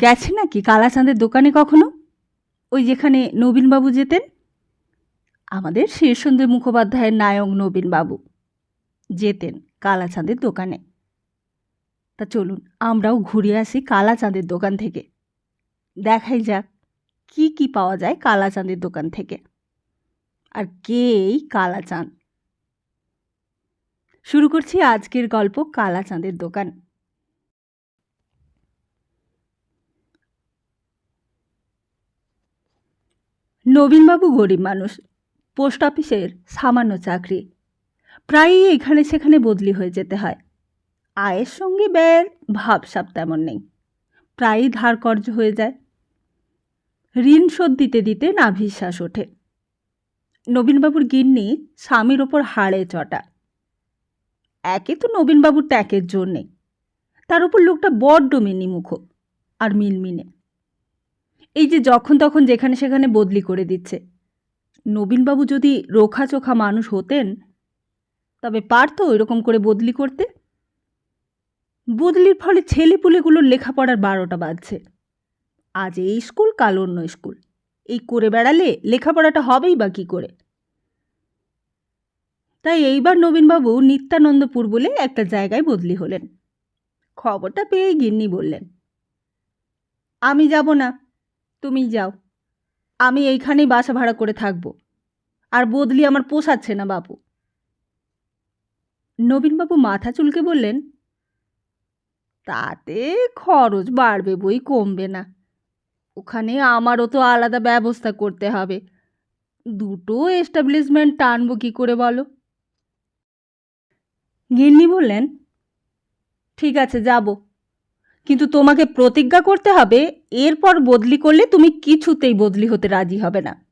গেছে নাকি? কালাচাঁদের দোকানে কখনো? ওই যেখানে নবীনবাবু যেতেন? আমাদের শীর্ষেন্দু মুখোপাধ্যায়ের নায়ক নবীনবাবু যেতেন কালাচাঁদের দোকানে। তা চলুন, আমরাও ঘুরে আসি কালাচাঁদের দোকান থেকে। দেখাই যাক, কি কি পাওয়া যায় কালাচাঁদের দোকান থেকে। আর কে এই কালাচাঁদ? শুরু করছি আজকের গল্প কালাচাঁদের দোকান। নবীনবাবু গরিব মানুষ, পোস্ট অফিসের সামান্য চাকরি। প্রায়ই এখানে সেখানে বদলি হয়ে যেতে হয়। আয়ের সঙ্গে ব্যয়ের ভাবসাব তেমন নেই। প্রায়ই ধার কর্য হয়ে যায়। ঋণ শোধ দিতে দিতে নাভিশ্বাস ওঠে। নবীনবাবুর গিন্নি স্বামীর ওপর হাড়ে চটা। একে তো নবীনবাবুর ট্যাকের জোর নেই তার উপর লোকটা বড্ড মিনিমুখ আর মিনমিনে এই যে যখন তখন যেখানে সেখানে বদলি করে দিচ্ছে। নবীনবাবু যদি রোখা চোখা মানুষ হতেন, তবে পারতো এরকম করে বদলি করতে? বদলির ফলে ছেলেপুলেগুলোর লেখাপড়ার বারোটা বাজছে। আজ এই স্কুল, কাল অন্য স্কুল। এই করে বেড়ালে লেখাপড়াটা হবেই বা কী করে? তাই এইবার নবীনবাবু নিত্যানন্দপুর বলে একটা জায়গায় বদলি হলেন। খবরটা পেয়ে গিন্নি বললেন, আমি যাব না। তুমি যাও। আমি এইখানেই বাসা ভাড়া করে থাকব। আর বদলি আমার পোষাচ্ছে না বাবু নবীনবাবু মাথা চুলকে বললেন, তাতে খরচ বাড়বে বই কমবে না। ওখানে আমারও তো আলাদা ব্যবস্থা করতে হবে। দুটো এস্টাবলিশমেন্ট টানবো কী করে বলো? গিন্নি বললেন, ঠিক আছে, যাব। কিন্তু তোমাকে প্রতিজ্ঞা করতে হবে, এরপর বদলি করলে তুমি কিছুতেই বদলি হতে রাজি হবে না।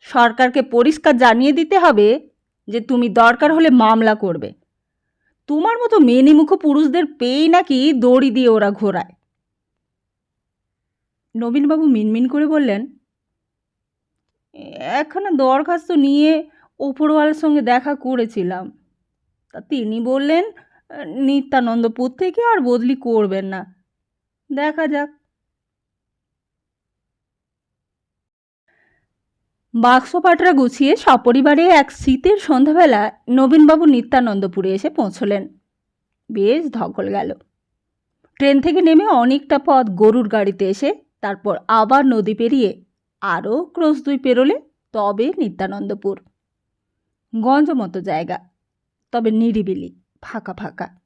সরকারকে পরিষ্কার জানিয়ে দিতে হবে যে তুমি দরকার হলে মামলা করবে। তোমার মতো মেনিমুখ পুরুষদের পেয়েই নাকি দড়ি দিয়ে ওরা ঘোরায়। নবীনবাবু মিনমিন করে বললেন একখানা দরখাস্ত নিয়ে ওপরওয়ালার সঙ্গে দেখা করেছিলাম। তা তিনি বললেন নিত্যানন্দপুর থেকে আর বদলি করবেন না। দেখা যাক। বাক্স পাটরা গুছিয়ে সপরিবারে এক শীতের সন্ধ্যাবেলা নবীনবাবু নিত্যানন্দপুরে এসে পৌঁছলেন। বেশ ধকল গেল। ট্রেন থেকে নেমে অনেকটা পথ গরুর গাড়িতে এসে তারপর আবার নদী পেরিয়ে আরও ক্রোশ দুই পেরোলে তবে নিত্যানন্দপুর। গঞ্জ মতো জায়গা, তবে নিরিবিলি, ফাঁকা ফাঁকা।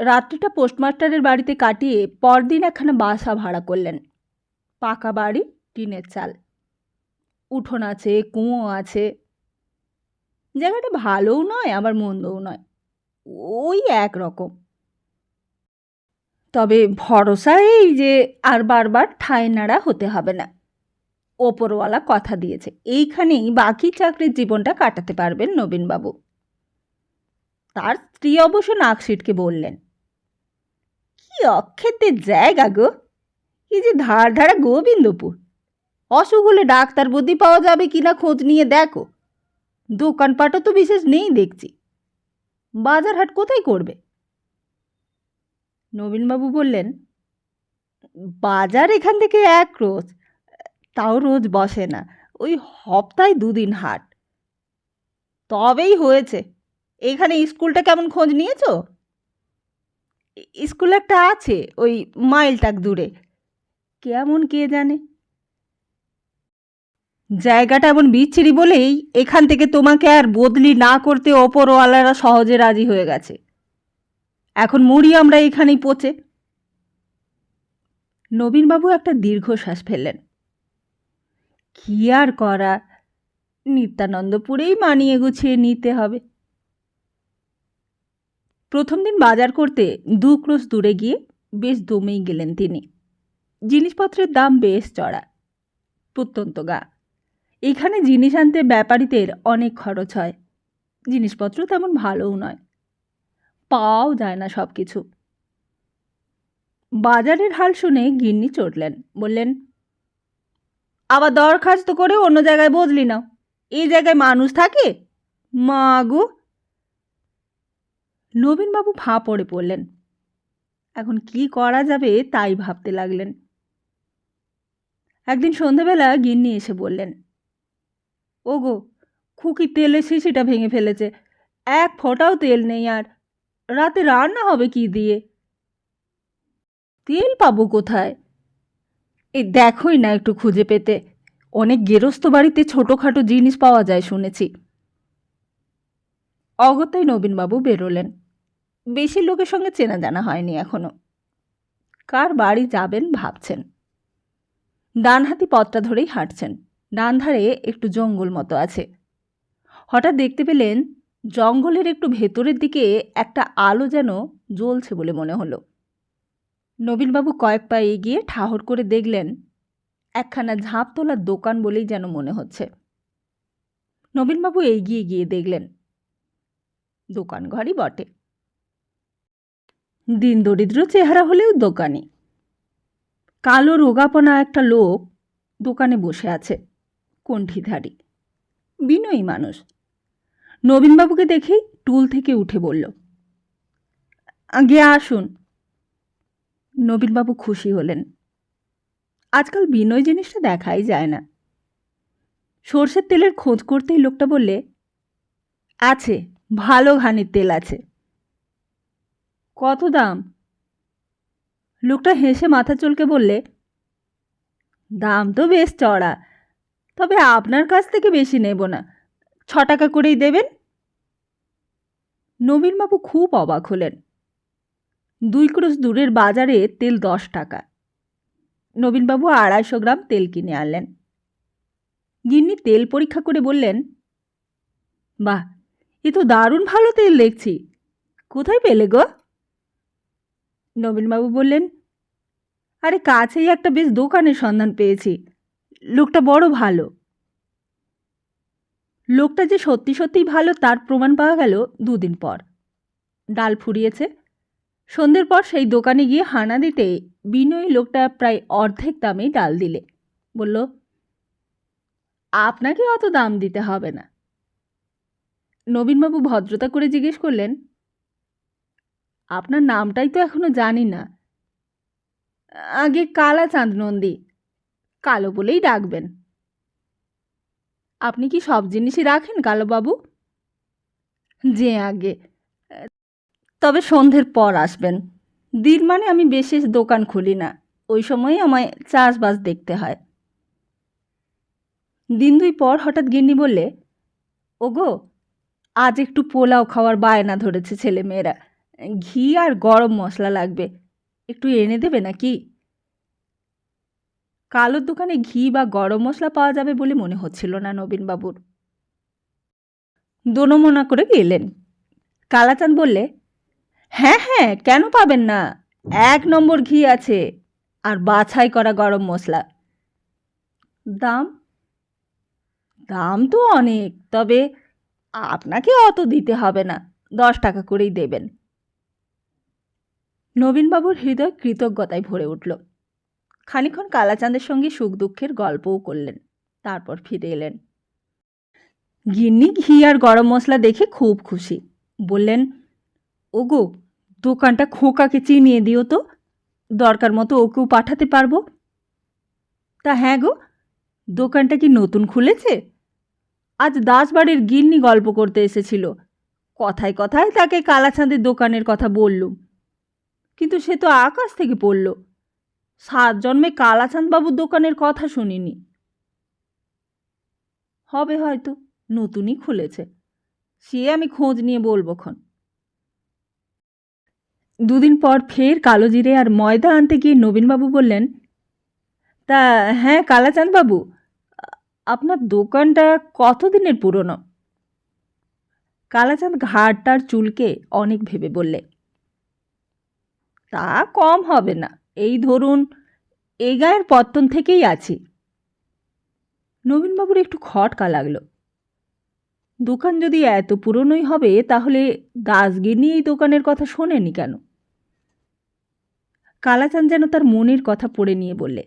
রাত্রিটা পোস্টমাস্টারের বাড়িতে কাটিয়ে পরদিন একখানা বাসা ভাড়া করলেন। পাকা বাড়ি, টিনের চাল। উঠোন আছে, কুঁয়ো আছে। জায়গাটা ভালোও নয়, আবার মন্দও নয়। ওই এক রকম তবে ভরসা এই যে আর বারবার ঠাঁই নাড়া হতে হবে না। ওপরওয়ালা কথা দিয়েছে, এইখানেই বাকি চাকরির জীবনটা কাটাতে পারবেন নবীনবাবু। তার স্ত্রী অবশ্য নাকশিটকে বললেন কি অক্ষেতের জায়গা গো কি যে ধার ধারা গোবিন্দপুর। অসুখ হলে ডাক্তার বুদ্ধি পাওয়া যাবে কিনা খোঁজ নিয়ে দেখো। দোকানপাটও তো বিশেষ নেই দেখছি। বাজার হাট কোথায় করবে? নবীনবাবু বললেন, বাজার এখান থেকে এক রোজ। তাও রোজ বসে না, ওই হপ্তায় দুদিন হাট। তবেই হয়েছে। এখানে স্কুলটা কেমন খোঁজ নিয়েছো? স্কুল একটা আছে, ওই মাইলটাক দূরে। কেমন কে জানে? জায়গাটা এমন বিচ্ছিরি বলেই এখান থেকে তোমাকে আর বদলি না করতে ওপরওয়ালারা সহজে রাজি হয়ে গেছে। এখন মুড়ি আমরা এখানেই পচে। নবীনবাবু একটা দীর্ঘশ্বাস ফেললেন। কি আর করা? নিত্যানন্দপুরেই মানিয়ে গুছিয়ে নিতে হবে। প্রথম দিন বাজার করতে দু ক্রোশ দূরে গিয়ে বেশ দমেই গেলেন তিনি। জিনিসপত্রের দাম বেশ চড়া, প্রত্যন্ত গা। এখানে জিনিস আনতে ব্যাপারীদের অনেক খরচ হয়, জিনিসপত্র তেমন ভালোও নয়। পাওয়াও যায় না সব কিছু বাজারের হাল শুনে গিন্নি চটলেন বললেন, আবার দরখাস্ত করে অন্য জায়গায় বদলি নাও। এই জায়গায় মানুষ থাকে? মা গো নবীনবাবু ফাঁ পড়ে পড়লেন। এখন কি করা যাবে তাই ভাবতে লাগলেন। একদিন সন্ধেবেলা গিন্নি এসে বললেন, ওগো, খুকি তেলের শিশিটা ভেঙে ফেলেছে। এক ফোঁটাও তেল নেই আর। রাতে রান্না হবে কি দিয়ে? তেল পাবো কোথায়? এই দেখোই না একটু খুঁজে পেতে। অনেক গেরস্ত বাড়িতে ছোটোখাটো জিনিস পাওয়া যায় শুনেছি। অগত্যই নবীনবাবু বেরোলেন। বেশি লোকের সঙ্গে চেনা জানা হয়নি এখনও। কার বাড়ি যাবেন ভাবছেন। ডানহাতি পথটা ধরেই হাঁটছেন। ডান ধারে একটু জঙ্গল মতো আছে। হঠাৎ দেখতে পেলেন জঙ্গলের একটু ভেতরের দিকে একটা আলো যেন জ্বলছে বলে মনে হলো। নবীনবাবু কয়েক পা এগিয়ে ঠাহর করে দেখলেন একখানা ঝাঁপ তোলার দোকান বলেই যেন মনে হচ্ছে। নবীনবাবু এগিয়ে গিয়ে দেখলেন দোকান ঘরই বটে। দিন দরিদ্র চেহারা হলেও দোকানি। কালো রোগাপনা একটা লোক দোকানে বসে আছে, কণ্ঠিধারী, বিনয়ী মানুষ। নবীনবাবুকে দেখেই টুল থেকে উঠে বলল, আগে আসুন। নবীনবাবু খুশি হলেন। আজকাল বিনয় জিনিসটা দেখাই যায় না। সর্ষের তেলের খোঁজ করতেই লোকটা বললে, আছে, ভালো ঘানির তেল আছে। কত দাম? লোকটা হেসে মাথা চলকে বললে, দাম তো বেশ চড়া তবে আপনার কাছ থেকে বেশি নেব না, ছ টাকা করেই দেবেন? নবীনবাবু খুব অবাক হলেন। দুই ক্রোশ দূরের বাজারে তেল দশ টাকা। নবীনবাবু আড়াইশো গ্রাম তেল কিনে আনলেন। গিন্নি তেল পরীক্ষা করে বললেন, বাহ, এ তো দারুণ ভালো তেল দেখছি, কোথায় পেলে গো? নবীনবাবু বললেন, আরে কাছেই একটা বেশ দোকানের সন্ধান পেয়েছি। লোকটা বড় ভালো। লোকটা যে সত্যি সত্যিই ভালো তার প্রমাণ পাওয়া গেল দুদিন পর। ডাল ফুরিয়েছে। সন্ধ্যের পর সেই দোকানে গিয়ে হানা দিতে বিনয়ী লোকটা প্রায় অর্ধেক দামেই ডাল দিলে। বলল, আপনাকে অত দাম দিতে হবে না। নবীনবাবু ভদ্রতা করে জিজ্ঞেস করলেন আপনার নামটাই তো এখনও জানি না। আগে কালা চাঁদ নন্দী, কালো বলেই ডাকবেন। আপনি কি সব জিনিসই রাখেন কালোবাবু? যে আগে। তবে সন্ধ্যের পর আসবেন। দিন মানে আমি বিশেষ দোকান খুলি না, ওই সময় আমায় চাষবাস দেখতে হয়। দিন দুই পর হঠাৎ গিন্নি বললে, ওগো, আজ একটু পোলাও খাওয়ার বায়না ধরেছে ছেলে মেয়েরা ঘি আর গরম মশলা লাগবে। একটু এনে দেবে নাকি? কালোর দোকানে ঘি বা গরম মশলা পাওয়া যাবে বলে মনে হচ্ছিল না নবীনবাবুর। দোনমোনা করে গেলেন। কালাচাঁদ বললে হ্যাঁ হ্যাঁ কেন পাবেন না? এক নম্বর ঘি আছে আর বাছাই করা গরম মশলা। দাম? দাম তো অনেক, তবে আপনাকে অত দিতে হবে না। দশ টাকা করেই দেবেন। নবীনবাবুর হৃদয় কৃতজ্ঞতায় ভরে উঠল। খানিক্ষণ কালাচাঁদের সঙ্গে সুখ দুঃখের গল্পও করলেন, তারপর ফিরে এলেন। গিন্নি, ঘি আর গরম মশলা দেখে খুব খুশি। বললেন, ওগো, দোকানটা খোকাকে চিনিয়ে দিও তো, দরকার মতো ওকেও পাঠাতে পারব? তা হ্যাঁ গো, দোকানটা কি নতুন খুলেছে? আজ দাসবাড়ির গিন্নি গল্প করতে এসেছিল। কথায় কথায় তাকে কালাচাঁদের দোকানের কথা বললুম। কিন্তু সে তো আকাশ থেকে পড়ল। সাত জন্মে কালাচাঁদবাবুর দোকানের কথা শুনিনি। হবে হয়তো, নতুনই খুলেছে। সে আমি খোঁজ নিয়ে বলব খন দুদিন পর ফের কালো জিরে আর ময়দা আনতে গিয়ে নবীনবাবু বললেন, তা হ্যাঁ কালাচাঁদবাবু আপনার দোকানটা কতদিনের পুরনো? কালাচাঁদ ঘাড়টার চুলকে অনেক ভেবে বললে তা কম হবে না। এই ধরুন, এই গায়ের পত্তন থেকেই আছি। নবীনবাবুর একটু খটকা লাগল। দোকান যদি এত পুরনোই হবে, তাহলে দাসগিনি এই দোকানের কথা শোনেনি কেন? কালাচাঁদ যেন তার মনের কথা পড়ে নিয়ে বললে,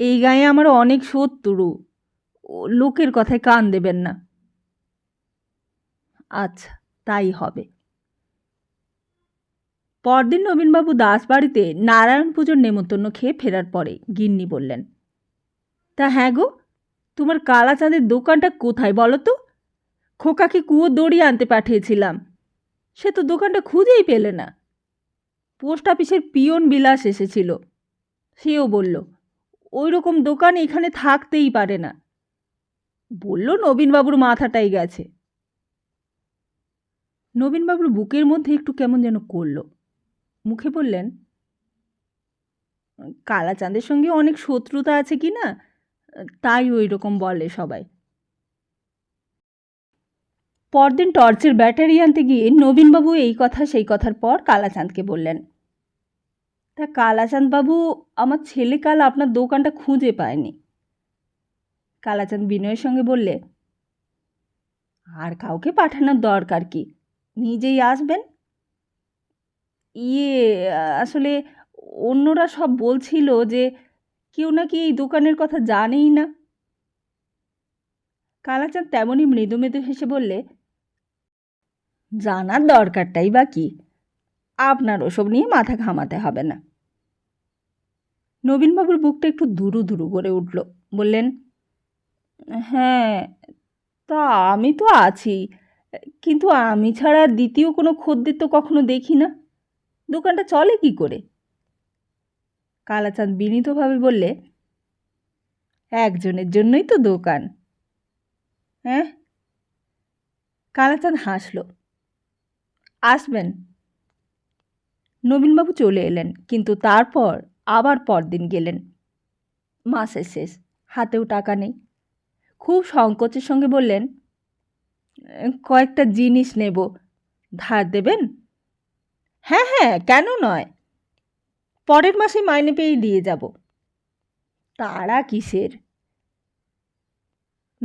এই গায়ে আমার অনেক শত্রু লোকের কথায় কান দেবেন না। আচ্ছা তাই হবে। পরদিন নবীনবাবু দাস বাড়িতে নারায়ণ পুজোর নেমন্তন্ন খেয়ে ফেরার পরে গিন্নি বললেন, তা হ্যাঁ গো, তোমার কালা চাঁদের দোকানটা কোথায় বলো তো? খোকাকে কুয়ো দড়ি আনতে পাঠিয়েছিলাম, সে তো দোকানটা খুঁজেই পেলে না। পোস্ট অফিসের পিয়ন বিলাস এসেছিল, সেও বলল ওই রকম দোকান এখানে থাকতেই পারে না। বলল, নবীনবাবুর মাথাটাই গেছে। নবীনবাবুর বুকের মধ্যে একটু কেমন যেন করল। মুখে বললেন, কালাচাঁদের সঙ্গে অনেক শত্রুতা আছে কি না? তাই ওই রকম বলে সবাই। পরদিন টর্চের ব্যাটারি আনতে গিয়ে নবীনবাবু এই কথা সেই কথার পর কালাচাঁদকে বললেন, তা কালাচাঁদ বাবু আমার ছেলে কাল আপনার দোকানটা খুঁজে পায়নি। কালাচাঁদ বিনয়ের সঙ্গে বললে, আর কাউকে পাঠানোর দরকার কি? নিজেই আসবেন? ইয়ে আসলে অন্যরা সব বলছিল যে কেউ নাকি এই দোকানের কথা জানেই না। কালাচাঁদ তেমনই মৃদু মৃদু হেসে বললে, জানার দরকারটাই বা কি? আপনার ওসব নিয়ে মাথা ঘামাতে হবে না। নবীনবাবুর বুকটা একটু দুরু দুরু করে উঠল, বললেন হ্যাঁ তা আমি তো আছি, কিন্তু আমি ছাড়া দ্বিতীয় কোনো খদ্দের তো কখনো দেখি না। দোকানটা চলে কি করে? কালাচাঁদ বিনীতভাবে বললে, একজনের জন্যই তো দোকান। হ্যাঁ? কালাচাঁদ হাসল, আসবেন। নবীনবাবু চলে এলেন, কিন্তু তারপর আবার পরদিন গেলেন। মাসের শেষ, হাতেও টাকা নেই। খুব সংকোচের সঙ্গে বললেন, কয়েকটা জিনিস নেব, ধার দেবেন? হ্যাঁ হ্যাঁ কেন নয়। পরের মাসে মাইনে পেয়েই দিয়ে যাব। তারা কিসের?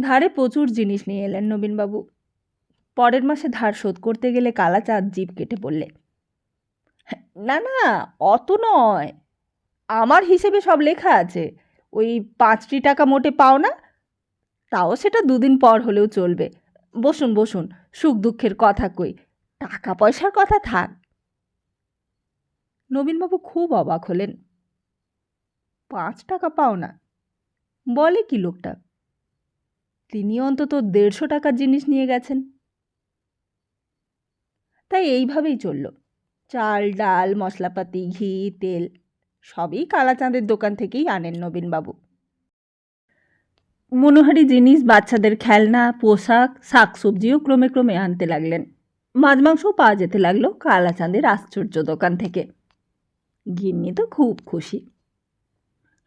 ধারে প্রচুর জিনিস নিয়ে এলেন নবীনবাবু। পরের মাসে ধার শোধ করতে গেলে কালাচাঁদ জিপ কেটে পড়লে না না, অত নয়। আমার হিসেবে সব লেখা আছে। ওই পাঁচটি টাকা মোটে পাও না? তাও সেটা দুদিন পর হলেও চলবে। বসুন বসুন, সুখ দুঃখের কথা কই। টাকা পয়সার কথা থাক। নবীনবাবু খুব অবাক হলেন। পাঁচ টাকা পাও না। বলে কি লোকটা? তিনি অন্তত দেড়শো টাকার জিনিস নিয়ে গেছেন। তাই এইভাবেই চলল। চাল, ডাল, মশলাপাতি, ঘি, তেল, সবই কালাচাঁদের দোকান থেকেই আনেন নবীনবাবু। মনোহারি জিনিস বাচ্চাদের খেলনা, পোশাক, শাকসবজিও ক্রমে ক্রমে আনতে লাগলেন। মাছ মাংসও পাওয়া যেতে লাগল কালাচাঁদের আশ্চর্য দোকান থেকে। গিন্নি তো খুব খুশি।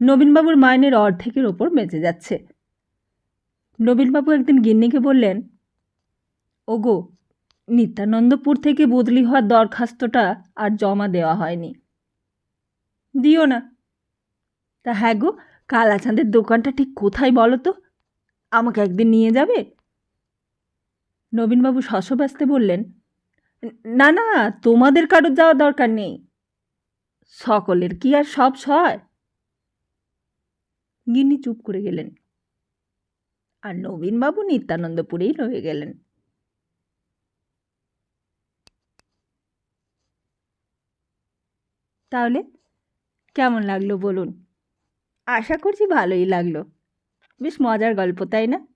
নবীনবাবুর মাইনের অর্ধেকের ওপর বেঁচে যাচ্ছে। নবীনবাবু একদিন গিন্নিকে বললেন, ওগো, নিত্যানন্দপুর থেকে বদলি হওয়ার দরখাস্তটা আর জমা দেওয়া হয়নি। দিও না। তা হ্যাঁ গো কালাচাঁদের দোকানটা ঠিক কোথায় বলো তো? আমাকে একদিন নিয়ে যাবে? নবীনবাবু শশব্যস্তে বললেন, না না, তোমাদের কারোর যাওয়ার দরকার নেই। সকলের কি আর সব সয় গিন্নি চুপ করে গেলেন। আর নবীনবাবু নিত্যানন্দপুরেই রয়ে গেলেন। তাহলে কেমন লাগল বলুন? আশা করছি ভালোই লাগল। বেশ মজার গল্প, তাই না?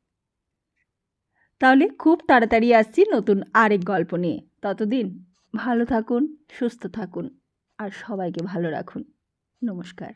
তাহলে খুব তাড়াতাড়ি আসছি নতুন আরেক গল্প নিয়ে। ততদিন ভালো থাকুন, সুস্থ থাকুন। আর সবাইকে ভালো রাখুন। নমস্কার।